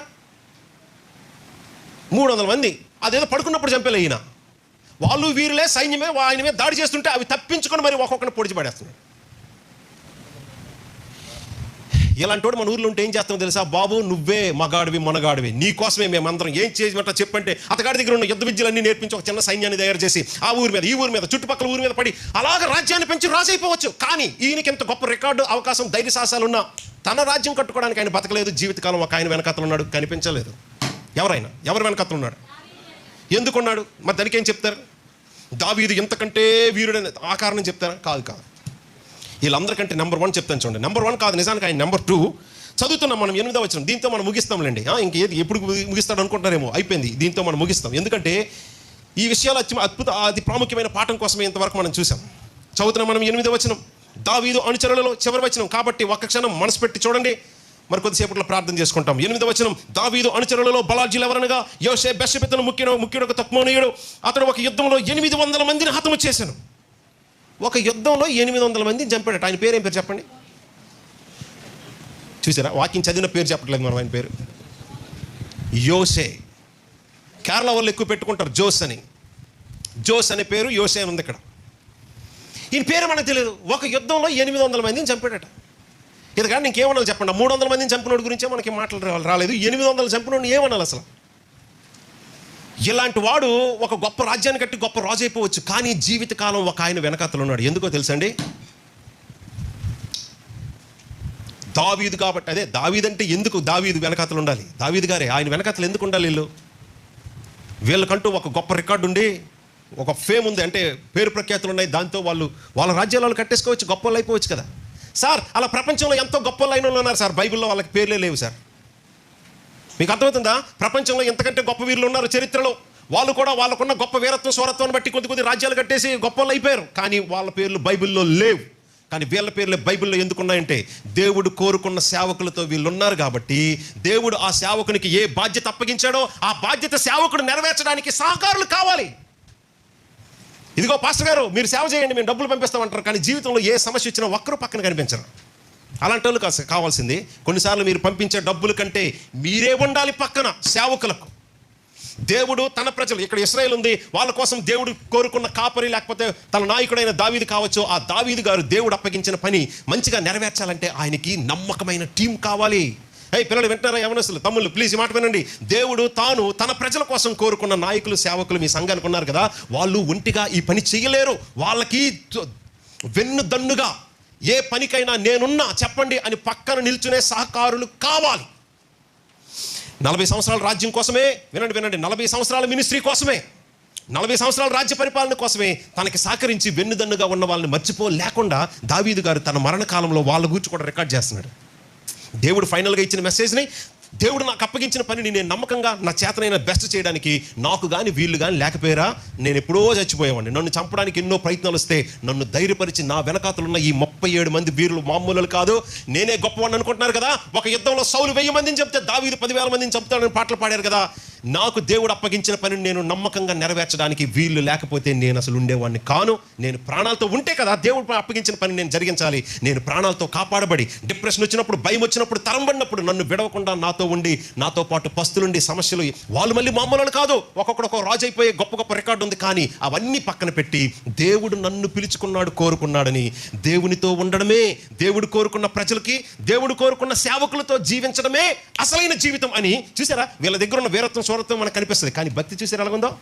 మూడు వందల మంది. అదేదో పడుకున్నప్పుడు చంపేలే ఈయన. వాళ్ళు వీరులే సైన్యమే ఆయన మీద దాడి చేస్తుంటే అవి తప్పించుకొని మరి ఒక్కొక్కరిని పొడిచి ఇలాంటి వాడు మన ఊర్లో ఉంటే ఏం చేస్తామో తెలుసా? బాబు నువ్వే మగాడివి మనగాడివి. నీ కోసమే మేమందరం ఏం చేయమంటా చెప్పంటే అతగాడి దగ్గర ఉన్న యుద్ధ విద్యలన్నీ నేర్పించి ఒక చిన్న సైన్యాన్ని తయారు చేసి ఆ ఊరి మీద ఈ ఊరి మీద చుట్టుపక్కల ఊరి మీద పడి అలాగ రాజ్యాన్ని పెంచి రాజైపోవచ్చు. కానీ ఈయనకి ఎంత గొప్ప రికార్డు అవకాశం ధైర్య సాహసాలు ఉన్నా తన రాజ్యం కట్టుకోవడానికి ఆయన బతకలేదు. జీవితకాలం ఒక ఆయన వెనకతలు ఉన్నాడు కనిపించలేదు. ఎవరైనా? ఎవరు వెనకతలు ఉన్నాడు? ఎందుకున్నాడు? మరి దానికి ఏం చెప్తారు? దావీదు ఎంతకంటే వీరుడని ఆ కారణం చెప్తారా? కాదు కాదు. వీళ్ళందరికంటే నెంబర్ వన్ చెప్తాను చూడండి. నెంబర్ వన్ కాదు నిజానికి ఆయన నెంబర్ టూ చదువుతున్నాం మనం ఎనిమిదో వచ్చిన దీంతో మనం ముగిస్తాంలేండి. ఆ, ఇంక ఏది ఎప్పుడు ముగిస్తాడు అనుకుంటారేమో అయిపోయింది. దీంతో మనం ముగిస్తాం. ఎందుకంటే ఈ విషయాలు అత్య అద్భుత అతి ప్రాముఖ్యమైన పాఠం కోసమే ఇంతవరకు మనం చూసాం. చదువుతున్నాం మనం ఎనిమిదో వచనం దావీదు అనుచరులలో చివరి వచనం కాబట్టి ఒక్క క్షణం మనసు పెట్టి చూడండి. మరి కొద్దిసేపట్లో ప్రార్థన చేసుకుంటాం. ఎనిమిది వచనం దావీదు అనుచరులలో బలాజీలు ఎవరనగా యోసే బెషపెతను ముఖ్యుడు ముఖ్యుడు తత్మోనీయుడు అతడు ఒక యుద్ధంలో ఎనిమిది వందల మందిని హతము చేశాను. ఒక యుద్ధంలో ఎనిమిది వందల మందిని చంపాడట. ఆయన పేరు ఏం పేరు చెప్పండి? చూసారా? వాకింగ్ చదివిన పేరు చెప్పట్లేదు మనం ఆయన పేరు. యోసే. కేరళ వాళ్ళు ఎక్కువ పెట్టుకుంటారు జోస్ అని. జోస్ అనే పేరు యోసే అని ఉంది ఇక్కడ. ఈయన పేరు మనకు తెలియదు ఒక యుద్ధంలో ఎనిమిది వందల మందిని చంపాడట. ఇది కానీ ఇంకేమన్నా చెప్పండి? మూడు వందల మందిని చంపినోడు గురించే మనకి మాటలు రాలేదు. ఎనిమిది వందలు చంపినోడు ఏమనాలి అసలు? ఇలాంటి వాడు ఒక గొప్ప రాజ్యాన్ని కట్టి గొప్ప రాజు అయిపోవచ్చు. కానీ జీవితకాలం ఒక ఆయన వెనకాతలు ఉన్నాడు. ఎందుకో తెలుసండి? దావీదు కాబట్టి అదే దావీదంటే ఎందుకు దావీదు వెనకాతలు ఉండాలి? దావీదు గారే ఆయన వెనకాతలు ఎందుకు ఉండాలి వీళ్ళు? వీళ్ళకంటూ ఒక గొప్ప రికార్డు ఉండి ఒక ఫేమ్ ఉంది. అంటే పేరు ప్రఖ్యాతులు ఉన్నాయి. దాంతో వాళ్ళు వాళ్ళ రాజ్యాలు వాళ్ళు కట్టేసుకోవచ్చు గొప్ప అయిపోవచ్చు కదా. సార్ అలా ప్రపంచంలో ఎంతో గొప్ప లైన్లో ఉన్నారు సార్. బైబిల్లో వాళ్ళకి పేర్లే లేవు సార్. మీకు అర్థమవుతుందా? ప్రపంచంలో ఎంతకంటే గొప్ప వీరులు ఉన్నారు చరిత్రలో. వాళ్ళు కూడా వాళ్ళకున్న గొప్ప వీరత్వం స్వరత్వాన్ని బట్టి కొద్ది కొద్ది రాజ్యాలు కట్టేసి గొప్పలు అయిపోయారు. కానీ వాళ్ళ పేర్లు బైబిల్లో లేవు. కానీ వీళ్ళ పేర్లు బైబిల్లో ఎందుకున్నాయంటే దేవుడు కోరుకున్న సేవకులతో వీళ్ళు ఉన్నారు కాబట్టి దేవుడు ఆ సేవకునికి ఏ బాధ్యత అప్పగించాడో ఆ బాధ్యత సేవకుడు నెరవేర్చడానికి సహకారులు కావాలి. ఇదిగో పాస్టర్ గారు మీరు సేవ చేయండి మేము డబ్బులు పంపిస్తామంటారు కానీ జీవితంలో ఏ సమస్య వచ్చినా ఒక్కరు పక్కన కనిపించరు. అలాంటి వాళ్ళు కావాల్సింది. కొన్నిసార్లు మీరు పంపించే డబ్బుల కంటే మీరే ఉండాలి పక్కన సేవకులకు. దేవుడు తన ప్రజలు ఇక్కడ ఇస్రాయేల్ ఉంది వాళ్ళ కోసం దేవుడు కోరుకున్న కాపరి లేకపోతే తన నాయకుడైన దావీది కావచ్చు ఆ దావీదు గారు దేవుడు అప్పగించిన పని మంచిగా నెరవేర్చాలంటే ఆయనకి నమ్మకమైన టీం కావాలి. అయ్యి పిల్లలు వింటారా యవనస్తులు? తమ్ముళ్ళు ప్లీజ్ ఈ మాట వినండి. దేవుడు తాను తన ప్రజల కోసం కోరుకున్న నాయకులు సేవకులు మీ సంఘానికి ఉన్నారు కదా వాళ్ళు ఒంటిగా ఈ పని చేయలేరు. వాళ్ళకి వెన్నుదన్నుగా వెన్ను దన్నుగా ఏ పనికైనా నేనున్నా చెప్పండి అని పక్కన నిల్చునే సహకారులు కావాలి. నలభై సంవత్సరాల రాజ్యం కోసమే వినండి వినండి నలభై సంవత్సరాల మినిస్ట్రీ కోసమే నలభై సంవత్సరాల రాజ్య పరిపాలన కోసమే తనకి సహకరించి వెన్నుదన్నుగా ఉన్న వాళ్ళని మర్చిపో లేకుండా దావీదు గారు తన మరణకాలంలో వాళ్ళ గురించి కూడా రికార్డ్ చేస్తున్నాడు. దేవుడు ఫైనల్గా ఇచ్చిన మెసేజ్ని దేవుడు నాకు అప్పగించిన పనిని నేను నమ్మకంగా నా చేతనైన బెస్ట్ చేయడానికి నాకు కానీ వీళ్ళు కానీ లేకపోయారా? నేను ఎప్పుడో చచ్చిపోయేవాడిని. నన్ను చంపడానికి ఎన్నో ప్రయత్నాలు వస్తే నన్ను ధైర్యపరిచి నా వెనకాతలున్న ఈ ముప్పై ఏడు మంది వీరులు మామూలు కాదు. నేనే గొప్పవాడిని అనుకుంటున్నారు కదా. ఒక యుద్ధంలో సౌలు వెయ్యి మందిని చెప్తే దావీదు పదివేల మందిని చంపుతాడని పాటలు పాడారు కదా. నాకు దేవుడు అప్పగించిన పనిని నేను నమ్మకంగా నెరవేర్చడానికి వీళ్ళు లేకపోతే నేను అసలు ఉండేవాడిని కాను. నేను ప్రాణాలతో ఉంటే కదా దేవుడు అప్పగించిన పని నేను జరిగించాలి. నేను ప్రాణాలతో కాపాడబడి డిప్రెషన్ వచ్చినప్పుడు భయం వచ్చినప్పుడు తరంబడినప్పుడు నన్ను విడవకుండా నాతో ఉండి నాతో పాటు పస్తులుండి సమస్యలు వాళ్ళు మళ్ళీ మామూలు కాదు. ఒక్కొక్కడు ఒక రాజు అయిపోయే గొప్ప గొప్ప రికార్డు ఉంది కానీ అవన్నీ పక్కన పెట్టి దేవుడు నన్ను పిలుచుకున్నాడు కోరుకున్నాడని దేవునితో ఉండడమే దేవుడు కోరుకున్న ప్రజలకి దేవుడు కోరుకున్న సేవకులతో జీవించడమే అసలైన జీవితం అని చూసారా? వీళ్ళ దగ్గర ఉన్న వీరత్వం స్వరత్వం మనకు కనిపిస్తుంది. కానీ భక్తి చూసారు ఎలా ఉందో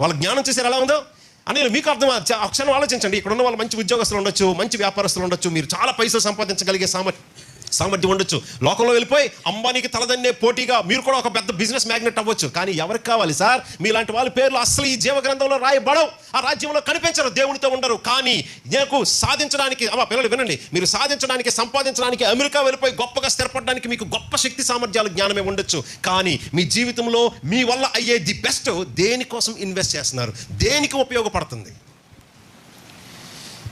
వాళ్ళ జ్ఞానం చూసారు ఎలా ఉందో అని మీకు అర్థం క్షణం ఆలోచించండి. ఇక్కడ ఉన్న వాళ్ళు మంచి ఉద్యోగస్తులు ఉండొచ్చు మంచి వ్యాపారస్తులు ఉండొచ్చు. మీరు చాలా పైసలు సంపాదించగలిగే సామర్థ్యం సామర్థ్యం ఉండొచ్చు. లోకంలో వెళ్ళిపోయి అంబానీకి తలదన్నే పోటీగా మీరు కూడా ఒక పెద్ద బిజినెస్ మ్యాగ్నెట్ అవ్వచ్చు. కానీ ఎవరికి కావాలి సార్? మీలాంటి వాళ్ళ పేర్లు అసలు ఈ జీవ గ్రంథంలో రాయబడవు. ఆ రాజ్యంలో కనిపించరు దేవునితో ఉండరు. కానీ నాకు సాధించడానికి అమ్మా పిల్లలు వినండి. మీరు సాధించడానికి సంపాదించడానికి అమెరికా వెళ్ళిపోయి గొప్పగా స్థిరపడడానికి మీకు గొప్ప శక్తి సామర్థ్యాలు జ్ఞానమే ఉండొచ్చు. కానీ మీ జీవితంలో మీ వల్ల అయ్యే ది బెస్ట్ దేనికోసం ఇన్వెస్ట్ చేస్తున్నారు? దేనికి ఉపయోగపడుతుంది?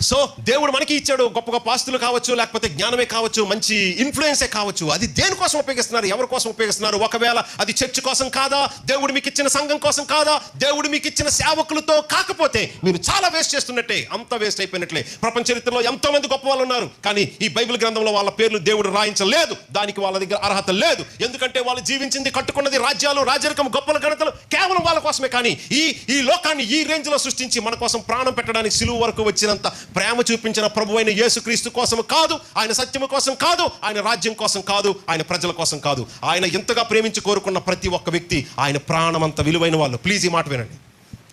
సో దేవుడు మనకి ఇచ్చాడు గొప్ప గొప్ప ఆస్తులు కావచ్చు లేకపోతే జ్ఞానమే కావచ్చు మంచి ఇన్ఫ్లుయెన్సే కావచ్చు. అది దేనికోసం ఉపయోగిస్తున్నారు? ఎవరి కోసం ఉపయోగిస్తున్నారు? ఒకవేళ అది చర్చ్ కోసం కాదా? దేవుడు మీకు ఇచ్చిన సంఘం కోసం కాదా? దేవుడు మీకు ఇచ్చిన సేవకులతో కాకపోతే మీరు చాలా వేస్ట్ చేస్తున్నట్టే అంత వేస్ట్ అయిపోయినట్లే. ప్రపంచ చరిత్రలో ఎంతో మంది గొప్ప వాళ్ళు ఉన్నారు. కానీ ఈ బైబిల్ గ్రంథంలో వాళ్ళ పేర్లు దేవుడు రాయించలేదు. దానికి వాళ్ళ దగ్గర అర్హత లేదు. ఎందుకంటే వాళ్ళు జీవించింది కట్టుకున్నది రాజ్యాలు రాజరికం గొప్పల ఘనతలు కేవలం వాళ్ళ కోసమే. కానీ ఈ ఈ లోకాన్ని ఈ రేంజ్లో సృష్టించి మన కోసం ప్రాణం పెట్టడానికి సిలువు వరకు వచ్చినంత ప్రేమ చూపించిన ప్రభు అయిన యేసుక్రీస్తు కోసం కాదు ఆయన సత్యము కోసం కాదు ఆయన రాజ్యం కోసం కాదు ఆయన ప్రజల కోసం కాదు. ఆయన ఎంతగా ప్రేమించి కోరుకున్న ప్రతి ఒక్క వ్యక్తి ఆయన ప్రాణం అంత విలువైన వాళ్ళు. ప్లీజ్ ఈ మాట వినండి.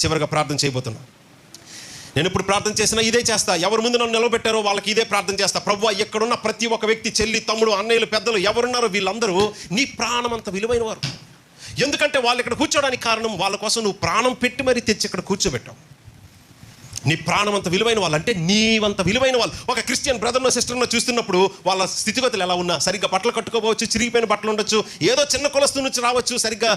చివరిగా ప్రార్థన చేయబోతున్నా. నేను ఇప్పుడు ప్రార్థన చేసినా ఇదే చేస్తా. ఎవరి ముందు నన్ను నిలబెట్టారో వాళ్ళకి ఇదే ప్రార్థన చేస్తా. ప్రభు ఎక్కడున్న ప్రతి ఒక్క వ్యక్తి చెల్లి తమ్ముడు అన్నయ్యలు పెద్దలు ఎవరున్నారో వీళ్ళందరూ నీ ప్రాణం అంత విలువైన వారు ఎందుకంటే వాళ్ళు ఇక్కడ కూర్చోడానికి కారణం వాళ్ళ కోసం నువ్వు ప్రాణం పెట్టి మరీ తెచ్చి ఇక్కడ కూర్చోబెట్టావు. నీ ప్రాణం అంత విలువైన వాళ్ళు అంటే నీవంత విలువైన వాళ్ళు. ఒక క్రిస్టియన్ బ్రదర్ను సిస్టర్ను చూస్తున్నప్పుడు వాళ్ళ స్థితిగతులు ఎలా ఉన్నా సరిగ్గా బట్టలు కట్టుకోవచ్చు చిరిగిపోయిన బట్టలు ఉండొచ్చు ఏదో చిన్న కొలస్తు నుంచి రావచ్చు సరిగ్గా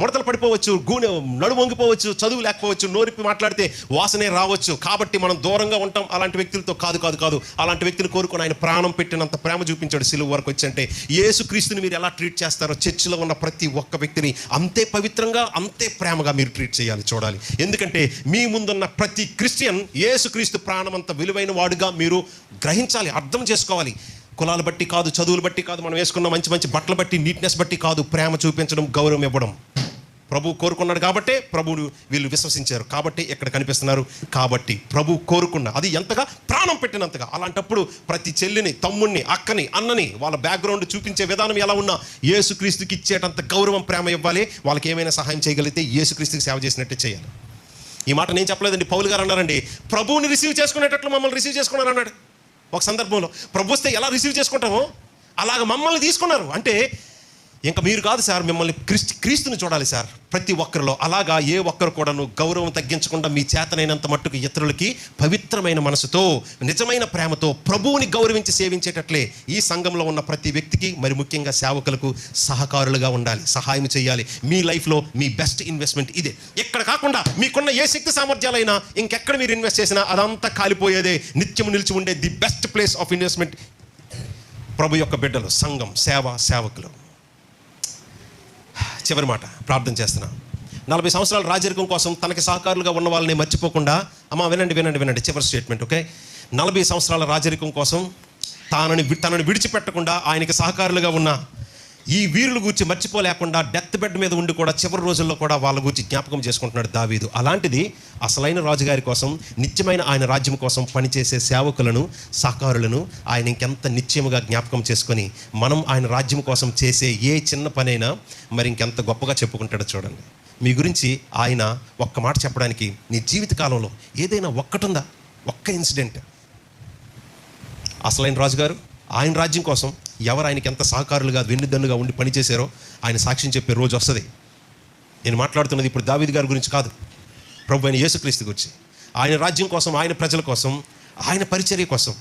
ముడతలు పడిపోవచ్చు గూనె నడు వంగిపోవచ్చు చదువు లేకపోవచ్చు నోరిపి మాట్లాడితే వాసనే రావచ్చు. కాబట్టి మనం దూరంగా ఉంటాం. అలాంటి వ్యక్తులతో కాదు కాదు కాదు. అలాంటి వ్యక్తిని కోరుకుని ఆయన ప్రాణం పెట్టినంత ప్రేమ చూపించాడు సిలువు వరకు వచ్చి అంటే యేసు క్రీస్తుని మీరు ఎలా ట్రీట్ చేస్తారో చర్చిలో ఉన్న ప్రతి ఒక్క వ్యక్తిని అంతే పవిత్రంగా అంతే ప్రేమగా మీరు ట్రీట్ చేయాలి చూడాలి. ఎందుకంటే మీ ముందున్న ప్రతి క్రిస్టియన్ యేసుక్రీస్తు ప్రాణమంత విలువైన వాడుగా మీరు గ్రహించాలి అర్థం చేసుకోవాలి. కులాలు బట్టి కాదు చదువులు బట్టి కాదు మనం వేసుకున్న మంచి మంచి బట్టలు బట్టి నీట్నెస్ బట్టి కాదు ప్రేమ చూపించడం గౌరవం ఇవ్వడం. ప్రభు కోరుకున్నాడు కాబట్టే ప్రభువును వీళ్ళు విశ్వసించారు. కాబట్టి ఇక్కడ కనిపిస్తున్నారు కాబట్టి ప్రభు కోరుకున్న అది ఎంతగా? ప్రాణం పెట్టినంతగా. అలాంటప్పుడు ప్రతి చెల్లిని తమ్ముణ్ణి అక్కని అన్నని వాళ్ళ బ్యాక్గ్రౌండ్ చూపించే విధానం ఎలా ఉన్నా యేసుక్రీస్తుకి ఇచ్చేటంత గౌరవం ప్రేమ ఇవ్వాలి. వాళ్ళకి ఏమైనా సహాయం చేయగలిగితే యేసుక్రీస్తుకి సేవ చేసినట్టే చేయాలి. ఈ మాట నేను చెప్పలేదండి. పౌలు గారు అన్నారండి ప్రభువుని రిసీవ్ చేసుకునేటట్లు మమ్మల్ని రిసీవ్ చేసుకున్నారు అన్నాడు. ఒక సందర్భంలో ప్రభు వస్తే ఎలా రిసీవ్ చేసుకుంటామో? అలాగ మమ్మల్ని తీసుకున్నారు. అంటే ఇంకా మీరు కాదు సార్ మిమ్మల్ని క్రిస్టి క్రీస్తుని చూడాలి సార్. ప్రతి ఒక్కరిలో అలాగా ఏ ఒక్కరు కూడాను గౌరవం తగ్గించకుండా మీ చేతనైనంత మట్టుకు ఇతరులకి పవిత్రమైన మనసుతో నిజమైన ప్రేమతో ప్రభువుని గౌరవించి సేవించేటట్లే ఈ సంఘంలో ఉన్న ప్రతి వ్యక్తికి మరి ముఖ్యంగా సేవకులకు సహకారులుగా ఉండాలి సహాయం చేయాలి. మీ లైఫ్లో మీ బెస్ట్ ఇన్వెస్ట్మెంట్ ఇదే. ఎక్కడ కాకుండా మీకున్న ఏ శక్తి సామర్థ్యాలైనా ఇంకెక్కడ మీరు ఇన్వెస్ట్ చేసినా అదంతా కాలిపోయేదే నిత్యం నిలిచి ఉండే the best place of investment. ప్రభు యొక్క బిడ్డలు సంఘం సేవ సేవకులు. చివరి మాట ప్రార్థన చేస్తున్నా. నలభై సంవత్సరాల రాజరికం కోసం తనకి సహకారులుగా ఉన్న వాళ్ళని మర్చిపోకుండా అమ్మా వినండి వినండి వినండి చివరి స్టేట్మెంట్ ఓకే? నలభై సంవత్సరాల రాజరికం కోసం తానని తనని విడిచిపెట్టకుండా ఆయనకి సహకారులుగా ఉన్న ఈ వీరుల గురించి మర్చిపోలేకుండా డెత్ బెడ్ మీద ఉండి కూడా చివరి రోజుల్లో కూడా వాళ్ళ గురించి జ్ఞాపకం చేసుకుంటున్నాడు దావీదు. అలాంటిది అసలైన రాజుగారి కోసం నిత్యమైన ఆయన రాజ్యం కోసం పనిచేసే సేవకులను సహకారులను ఆయన ఇంకెంత నిత్యముగా జ్ఞాపకం చేసుకొని మనం ఆయన రాజ్యం కోసం చేసే ఏ చిన్న పనైనా మరి ఇంకెంత గొప్పగా చెప్పుకుంటాడో చూడండి. మీ గురించి ఆయన ఒక్క మాట చెప్పడానికి నీ జీవిత కాలంలో ఏదైనా ఒక్కటుందా? ఒక్క ఇన్సిడెంట్. అసలైన రాజుగారు ఆయన రాజ్యం కోసం ఎవరు ఆయనకి ఎంత సహకారులుగా వెన్నుదన్నుగా ఉండి పనిచేశారో ఆయన సాక్ష్యం చెప్పే రోజు వస్తుంది. నేను మాట్లాడుతున్నది ఇప్పుడు దావీద్ గారి గురించి కాదు. ప్రభు అయిన యేసుక్రీస్తు గురించి ఆయన రాజ్యం కోసం ఆయన ప్రజల కోసం ఆయన పరిచర్య కోసం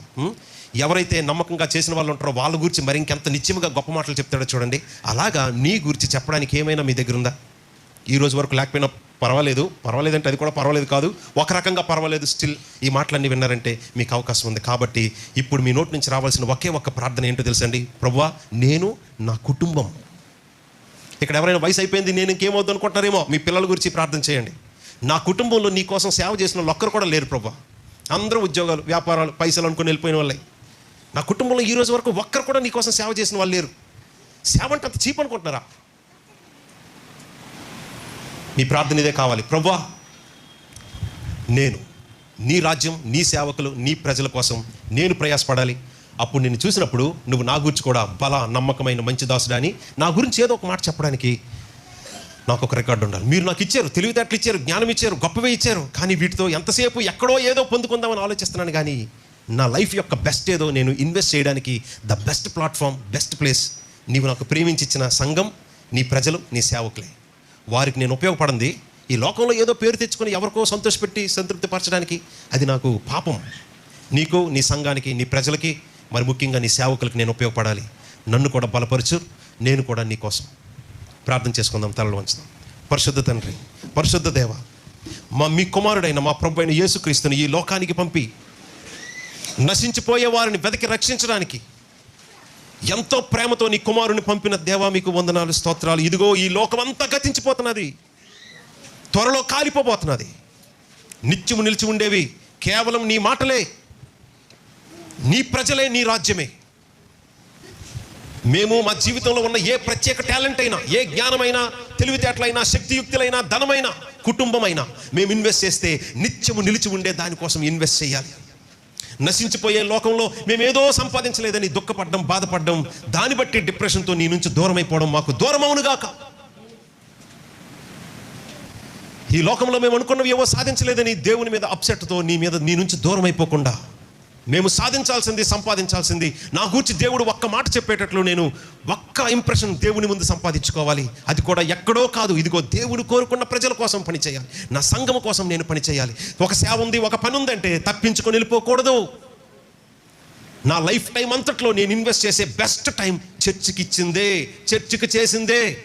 ఎవరైతే నమ్మకంగా చేసిన వాళ్ళు ఉంటారో వాళ్ళ గురించి మరి ఇంకెంత నిత్యముగా గొప్ప మాటలు చెప్తాడో చూడండి. అలాగా నీ గురించి చెప్పడానికి ఏమైనా మీ దగ్గర ఉందా? ఈ రోజు వరకు లేకపోయినా పర్వాలేదు. పర్వాలేదంటే అది కూడా పర్వాలేదు కాదు. ఒక రకంగా పర్వాలేదు స్టిల్ ఈ మాటలన్నీ విన్నారంటే మీకు అవకాశం ఉంది. కాబట్టి ఇప్పుడు మీ నోటి నుంచి రావాల్సిన ఒకే ఒక్క ప్రార్థన ఏంటో తెలుసండి ప్రభువా నేను నా కుటుంబం. ఇక్కడ ఎవరైనా వయసు అయిపోయింది నేను ఇంకేమవుద్దు అనుకుంటారేమో మీ పిల్లల గురించి ప్రార్థన చేయండి. నా కుటుంబంలో నీ కోసం సేవ చేసిన వాళ్ళు ఒక్కరు కూడా లేరు ప్రభా అందరూ ఉద్యోగాలు వ్యాపారాలు పైసలు అనుకుని వెళ్ళిపోయిన వాళ్ళే. నా కుటుంబంలో ఈ రోజు వరకు ఒక్కరు కూడా నీ కోసం సేవ చేసిన వాళ్ళు లేరు. సేవ అంటే అంత చీప్ అనుకుంటున్నారా? నీ ప్రార్థన ఇదే కావాలి. ప్రభా నేను నీ రాజ్యం నీ సేవకులు నీ ప్రజల కోసం నేను ప్రయాసపడాలి. అప్పుడు నేను చూసినప్పుడు నువ్వు నా గురించి కూడా బల నమ్మకమైన మంచి దాసుడా అని నా గురించి ఏదో ఒక మాట చెప్పడానికి నాకు ఒక రికార్డు ఉండాలి. మీరు నాకు ఇచ్చారు తెలివితేటలు ఇచ్చారు జ్ఞానం ఇచ్చారు గొప్పవే ఇచ్చారు. కానీ వీటితో ఎంతసేపు ఎక్కడో ఏదో పొందుకుందామని ఆలోచిస్తున్నాను కానీ నా లైఫ్ యొక్క బెస్ట్ ఏదో నేను ఇన్వెస్ట్ చేయడానికి the best platform best place నీవు నాకు ప్రేమించి ఇచ్చిన సంఘం నీ ప్రజలు నీ సేవకులే. వారికి నేను ఉపయోగపడింది. ఈ లోకంలో ఏదో పేరు తెచ్చుకొని ఎవరికో సంతోషపెట్టి సంతృప్తిపరచడానికి అది నాకు పాపం. నీకు నీ సంఘానికి నీ ప్రజలకి మరి ముఖ్యంగా నీ సేవకులకు నేను ఉపయోగపడాలి. నన్ను కూడా బలపరచు నేను కూడా నీ కోసం. ప్రార్థన చేసుకుందాం తలలు వంచుదాం. పరిశుద్ధ తండ్రి పరిశుద్ధ దేవ మా మీ కుమారుడైన మా ప్రభు అయిన యేసుక్రీస్తుని ఈ లోకానికి పంపి నశించిపోయే వారిని వెతికి రక్షించడానికి ఎంతో ప్రేమతో నీ కుమారుని పంపిన దేవా మీకు వందనాలు స్తోత్రాలు. ఇదిగో ఈ లోకమంతా గతించిపోతున్నది. త్వరలో కాలిపోబోతున్నది. నిత్యము నిలిచి ఉండేవి కేవలం నీ మాటలే. నీ ప్రజలే నీ రాజ్యమే. మేము మా జీవితంలో ఉన్న ఏ ప్రత్యేక టాలెంట్ అయినా ఏ జ్ఞానమైనా తెలివితేటలైనా శక్తియుక్తులైనా ధనమైన కుటుంబమైనా మేము ఇన్వెస్ట్ చేస్తే నిత్యము నిలిచి ఉండే దానికోసం ఇన్వెస్ట్ చేయాలి. నశించిపోయే లోకంలో మేమేదో సంపాదించలేదని దుఃఖపడడం బాధపడడం దాన్ని బట్టి డిప్రెషన్తో నీ నుంచి దూరం అయిపోవడం మాకు దూరమవునుగాక ఈ లోకంలో మేము అనుకున్నవి ఏవో సాధించలేదని దేవుని మీద అప్సెట్తో నీ మీద నీ నుంచి దూరం అయిపోకుండా మేము సాధించాల్సింది సంపాదించాల్సింది. నా గురించి దేవుడు ఒక్క మాట చెప్పేటట్లు నేను ఒక్క ఇంప్రెషన్ దేవుని ముందు సంపాదించుకోవాలి. అది కూడా ఎక్కడో కాదు. ఇదిగో దేవుడు కోరుకున్న ప్రజల కోసం పని చేయాలి నా సంఘం కోసం నేను పని చేయాలి ఒక సేవ ఉంది ఒక పని ఉందంటే తప్పించుకొని వెళ్ళిపోకూడదు. నా లైఫ్ టైం అంతట్లో నేను ఇన్వెస్ట్ చేసే బెస్ట్ టైం చర్చికి ఇచ్చిందే చర్చికి చేసిందే.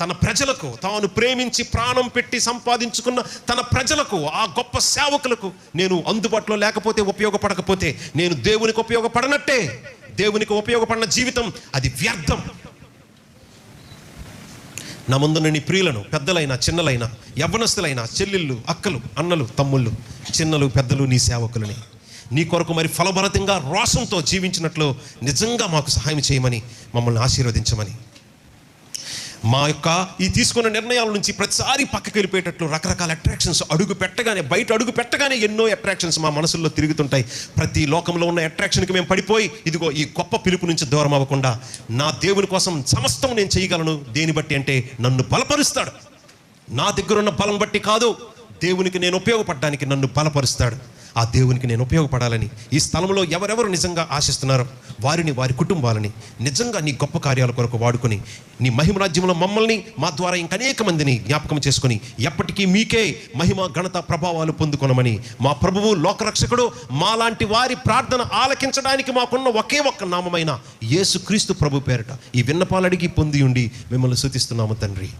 తన ప్రజలకు తాను ప్రేమించి ప్రాణం పెట్టి సంపాదించుకున్న తన ప్రజలకు ఆ గొప్ప సేవకులకు నేను అందుబాటులో లేకపోతే ఉపయోగపడకపోతే నేను దేవునికి ఉపయోగపడనట్టే. దేవునికి ఉపయోగపడిన జీవితం అది వ్యర్థం. నా ముందున్న నీ ప్రియులను పెద్దలైన చిన్నలైన యవ్వనస్తులైన చెల్లెళ్ళు అక్కలు అన్నలు తమ్ముళ్ళు చిన్నలు పెద్దలు నీ సేవకులని. నీ కొరకు మరి ఫలభరితంగా రోషంతో జీవించినట్లు నిజంగా మాకు సహాయం చేయమని మమ్మల్ని ఆశీర్వదించమని. మా యొక్క ఈ తీసుకున్న నిర్ణయాల నుంచి ప్రతిసారి పక్కకి వెళ్ళిపోయేటట్లు రకరకాల అట్రాక్షన్స్ అడుగు పెట్టగానే బయట అడుగు పెట్టగానే ఎన్నో అట్రాక్షన్స్ మా మనసుల్లో తిరుగుతుంటాయి. ప్రతి లోకంలో ఉన్న అట్రాక్షన్కి మేము పడిపోయి ఇదిగో ఈ గొప్ప పిలుపు నుంచి దూరం అవ్వకుండా నా దేవుని కోసం సమస్తం నేను చేయగలను దేని బట్టి అంటే నన్ను బలపరుస్తాడు. నా దగ్గర ఉన్న బలం బట్టి కాదు దేవునికి నేను ఉపయోగపడడానికి నన్ను బలపరుస్తాడు. ఆ దేవునికి నేను ఉపయోగపడాలని ఈ స్థలంలో ఎవరెవరు నిజంగా ఆశిస్తున్నారో వారిని వారి కుటుంబాలని నిజంగా నీ గొప్ప కార్యాల కొరకు వాడుకొని నీ మహిమ రాజ్యంలో మమ్మల్ని మా ద్వారా ఇంకనేక మందిని జ్ఞాపకం చేసుకొని ఎప్పటికీ మీకే మహిమ ఘనత ప్రభావాలు పొందుకొనమని మా ప్రభువు లోకరక్షకుడు మాలాంటి వారి ప్రార్థన ఆలకించడానికి మాకున్న ఒకే ఒక్క నామమైన యేసుక్రీస్తు ప్రభు పేరట ఈ విన్నపాలడిగి పొంది ఉండి మిమ్మల్ని సూచిస్తున్నాము తండ్రి.